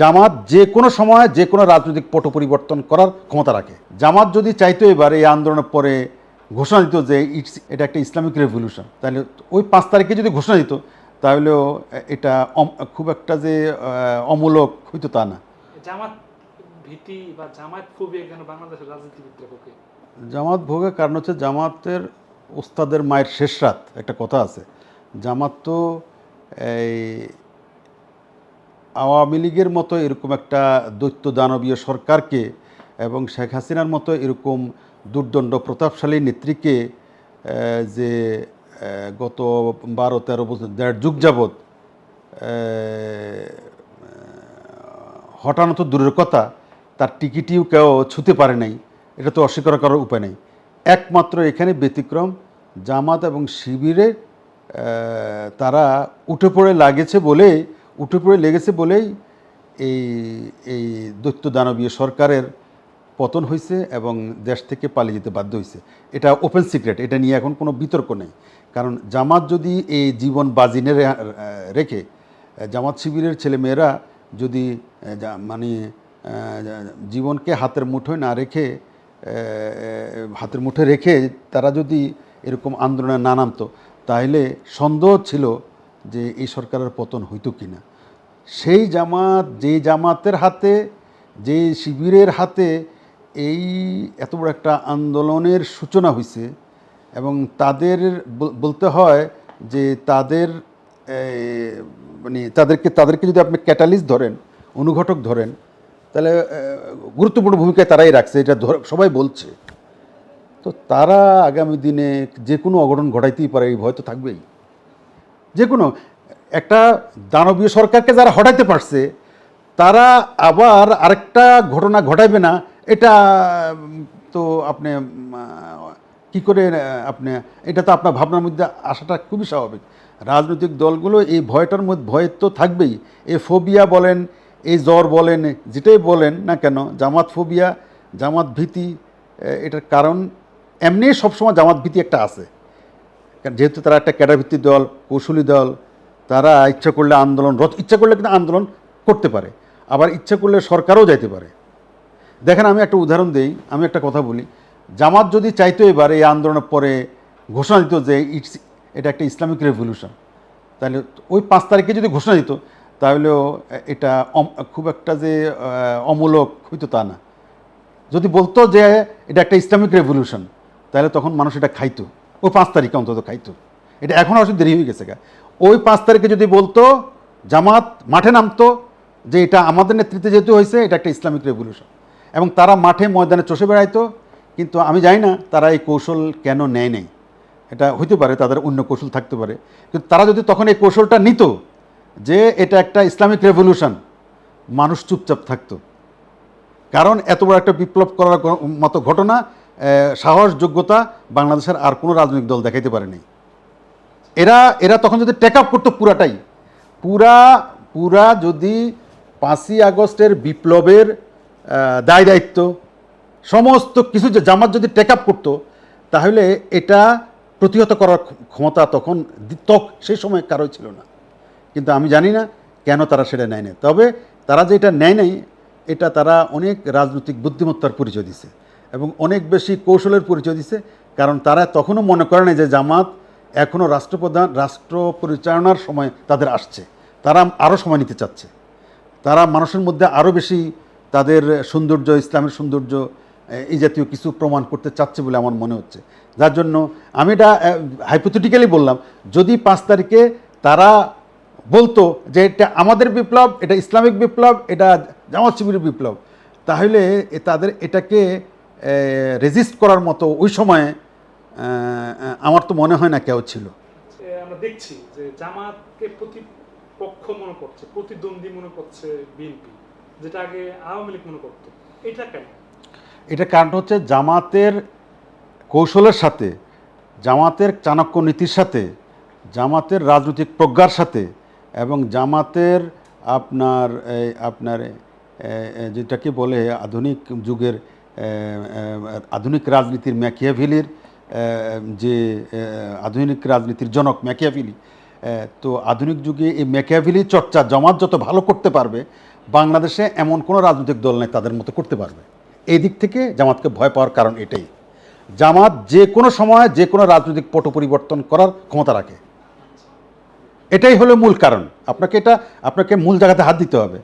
জামাত যে কোনো সময় যে কোনো রাজনৈতিক পট পরিবর্তন করার ক্ষমতা রাখে। জামাত যদি চাইতো এবার এই আন্দোলনের পরে ঘোষণা দিত যে ইটস এটা একটা ইসলামিক রেভলিউশন তাহলে ওই পাঁচ তারিখে যদি ঘোষণা দিত তাহলেও এটা খুব একটা যে অমূলক হইতো তা না। জামাত ভীতি বা জামাত ফোবিয়া কেন বাংলাদেশের রাজনীতিবিদরা পক্ষে? জামাত ভোগের কারণ হচ্ছে জামাতের ওস্তাদের মায়ের শেষ রাত একটা কথা আছে। জামাত তো এই আওয়ামী লীগের মতো এরকম একটা দৈত্য দানবীয় সরকারকে এবং শেখ হাসিনার মতো এরকম দুর্দণ্ড প্রতাপশালী নেত্রীকে যে গত বারো তেরো বছর, দেড় যুগ যাবৎ হঠাৎ তো দূরের কথা, তার টিকিটিও কেউ ছুতে পারে নাই। এটা তো অস্বীকার করার উপায় নেই। একমাত্র এখানে ব্যতিক্রম, জামাত এবং শিবিরে তারা উঠে পড়ে লাগেছে বলেই উঠে পড়ে লেগেছে বলেই এই এই দৈত্য দানবীয় সরকারের পতন হয়েছে এবং দেশ থেকে পালিয়ে যেতে বাধ্য হয়েছে এটা ওপেন সিক্রেট এটা নিয়ে এখন কোনো বিতর্ক নেই। কারণ জামাত যদি এই জীবন বাজিনে রেখে জামাত শিবিরের ছেলেমেয়েরা যদি মানে জীবনকে হাতের মুঠোয় না রেখে হাতের মুঠে রেখে তারা যদি এরকম আন্দোলনে না নামতো, তাহলে সন্দেহ ছিল যে এই সরকারের পতন হইতো কি না সেই জামাত যেই জামাতের হাতে, যে শিবিরের হাতে এই এত বড় একটা আন্দোলনের সূচনা হয়েছে এবং তাদের বলতে হয় যে তাদের মানে তাদেরকে তাদেরকে যদি আপনি ক্যাটালিস্ট ধরেন, অনুঘটক ধরেন, তাহলে গুরুত্বপূর্ণ ভূমিকায় তারাই রাখছে, এটা সবাই বলছে। তো তারা আগামী দিনে যে কোনো অঘটন ঘটাইতেই পারে, এই ভয় তো থাকবেই। যে কোনো, একটা দানবীয় সরকারকে যারা হটাইতে পারছে, তারা আবার আরেকটা ঘটনা ঘটাইবে না, এটা, তো আপনি, কি করে, আপনি, এটা তো আপনার ভাবনার মধ্যে আসাটা খুবই স্বাভাবিক। রাজনৈতিক দলগুলো এই ভয়টার মধ্যে, ভয় তো থাকবেই। এই ফোবিয়া বলেন, এই জ্বর বলেন, যেটাই বলেন না কেন, জামাত ফোবিয়া, জামাত ভীতি এটার কারণ, এমনি সবসময় জামাত ভীতি একটা আছে। কারণ যেহেতু তারা একটা ক্যাডারভিত্তিক দল, কৌশলী দল, তারা ইচ্ছা করলে আন্দোলন ইচ্ছা করলে কিন্তু আন্দোলন করতে পারে। আবার ইচ্ছা করলে সরকারও যাইতে পারে। দেখেন, আমি একটা উদাহরণ দিই, আমি একটা কথা বলি। জামাত যদি চাইতো এবার এই আন্দোলনের পরে ঘোষণা দিত যে ইটস, এটা একটা ইসলামিক রেভলিউশন, তাহলে ওই পাঁচ তারিখে যদি ঘোষণা দিত তাহলেও এটা খুব একটা যে অমূলক হইতো তা না। যদি বলতো যে এটা একটা ইসলামিক রেভলিউশন, তাহলে তখন মানুষ এটা খাইতো। ওই পাঁচ তারিখে অন্তত খাইতো। এটা এখন আসলে দেরি হয়ে গেছে ওই পাঁচ তারিখে যদি বলতো, জামাত মাঠে নামতো, যে এটা আমাদের নেতৃত্বে যেহেতু হয়েছে, এটা একটা ইসলামিক রেভলিউশন এবং তারা মাঠে ময়দানে চষে বেড়াইতো, কিন্তু আমি জানি না তারা এই কৌশল কেন নেয় নেই। এটা হইতে পারে, তাদের অন্য কৌশল থাকতে পারে। কিন্তু তারা যদি তখন এই কৌশলটা নিত, যে এটা একটা ইসলামিক রেভলিউশন মানুষ চুপচাপ থাকতো। কারণ এত বড় একটা বিপ্লব করার মতো ঘটনা সাহস, যোগ্যতা বাংলাদেশের আর কোনো রাজনৈতিক দল দেখাইতে পারেনি। এরা এরা তখন যদি টেক আপ করতো পুরাটাই, পুরা পুরা যদি পাঁচই আগস্টের বিপ্লবের দায় দায়িত্ব, সমস্ত কিছু যে জামাত যদি টেক আপ করতো, তাহলে এটা প্রতিহত করার ক্ষমতা তখন তক সেই সময় কারোই ছিল না। কিন্তু আমি জানি না কেন তারা সেটা নেয় না তবে তারা যে এটা নেয় নাই, এটা তারা অনেক রাজনৈতিক বুদ্ধিমত্তার পরিচয় দিছে। এবং অনেক বেশি কৌশলের পরিচয় দিছে, কারণ তারা তখনও মনে করে না যে জামাত এখনও রাষ্ট্রপ্রধান, রাষ্ট্র পরিচালনার সময় তাদের আসছে। তারা আরও সময় নিতে চাচ্ছে। তারা মানুষের মধ্যে আরও বেশি তাদের সৌন্দর্য, ইসলামের সৌন্দর্য এই জাতীয় কিছু প্রমাণ করতে চাচ্ছে বলে আমার মনে হচ্ছে। যার জন্য আমি এটা হাইপোথেটিক্যালি বললাম, যদি পাঁচ তারিখে তারা বলতো যে এটা আমাদের বিপ্লব, এটা ইসলামিক বিপ্লব, এটা জামাত শিবিরের বিপ্লব, তাহলে তাদের এটাকে রেজিস্ট করার মতো ওই সময়ে আমার তো মনে হয় না কেউ ছিল। আমরা দেখছি যে জামাতকে প্রতিপক্ষ মনে করছে প্রতিদ্বন্দ্বী মনে করছে বিএনপি যেটা আগে আওয়ামী লীগ মনে করতো। এটা কেন? এটা কারণটা হচ্ছে জামাতের কৌশলের সাথে জামাতের চাণক্য নীতির সাথে জামাতের রাজনৈতিক প্রজ্ঞার সাথে এবং জামাতের আপনার এই আপনার যেটাকে বলে আধুনিক যুগের আধুনিক রাজনীতির ম্যাকিয়াভিলির যে আধুনিক রাজনীতির জনক ম্যাকিয়াভিলি তো আধুনিক যুগে এই ম্যাকিয়াভিলি চর্চা জামাত যত ভালো করতে পারবে, বাংলাদেশে এমন কোনো রাজনৈতিক দল নেই তাদের মতো করতে পারবে। এই দিক থেকে জামাতকে ভয় পাওয়ার কারণ এটাই। জামাত যে কোনো সময় যে কোনো রাজনৈতিক পট পরিবর্তন করার ক্ষমতা রাখে। এটাই হলো মূল কারণ। আপনাকে এটা, আপনাকে মূল জায়গাতে হাত দিতে হবে।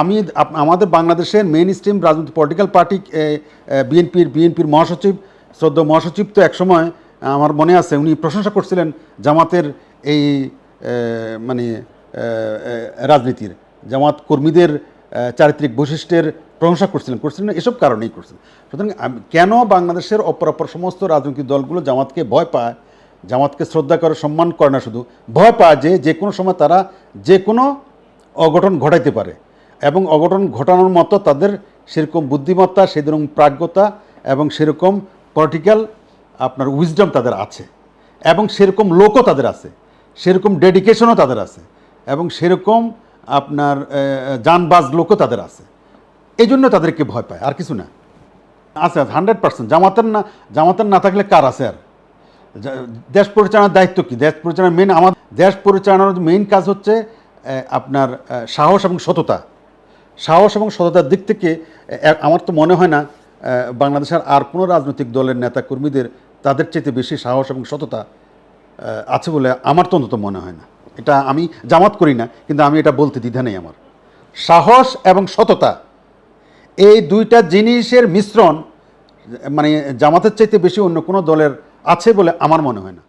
আমি আমাদের বাংলাদেশের মেন স্ট্রিম রাজনৈতিক পলিটিক্যাল পার্টি বিএনপির বিএনপির মহাসচিব শ্রদ্ধ মহাসচিব তো একসময়, আমার মনে আছে, উনি প্রশংসা করছিলেন জামাতের এই মানে রাজনীতির। জামাত কর্মীদের চারিত্রিক বৈশিষ্ট্যের প্রশংসা করছিলেন করছিলেন, এসব কারণেই করছিলেন। সুতরাং কেন বাংলাদেশের অপর অপর সমস্ত রাজনৈতিক দলগুলো জামাতকে ভয় পায়? জামাতকে শ্রদ্ধা করে সম্মান করে না শুধু ভয় পায় যে যে কোনো সময় তারা যে কোনো অঘটন ঘটাইতে পারে। এবং অঘটন ঘটানোর মতো তাদের সেরকম বুদ্ধিমত্তা সেরকম প্রাজ্ঞতা এবং সেরকম পলিটিক্যাল আপনার উইজডম তাদের আছে। এবং সেরকম লোকও তাদের আছে। সেরকম ডেডিকেশনও তাদের আছে। এবং সেরকম আপনার আহ, জানবাজ লোকও তাদের আছে। এই জন্য তাদেরকে ভয় পায় আর কিছু না। আছে হান্ড্রেড পার্সেন্ট জামাতের না জামাতের না থাকলে কার আছে আর? দেশ পরিচালনার দায়িত্ব কি? দেশ পরিচালনার মেন আমার দেশ পরিচালনার মেইন কাজ হচ্ছে আপনার সাহস এবং সততা। সাহস এবং সততার দিক থেকে আমার তো মনে হয় না বাংলাদেশের আর কোনো রাজনৈতিক দলের নেতা কর্মীদের তাদের চাইতে বেশি সাহস এবং সততা আছে বলে আমার তো অন্তত মনে হয় না। এটা আমি জামাত করি না, কিন্তু আমি এটা বলতে দ্বিধা নেই আমার। সাহস এবং সততা, এই দুইটা জিনিসের মিশ্রণ মানে জামাতের চাইতে বেশি অন্য কোনো দলের আছে বলে আমার মনে হয় না।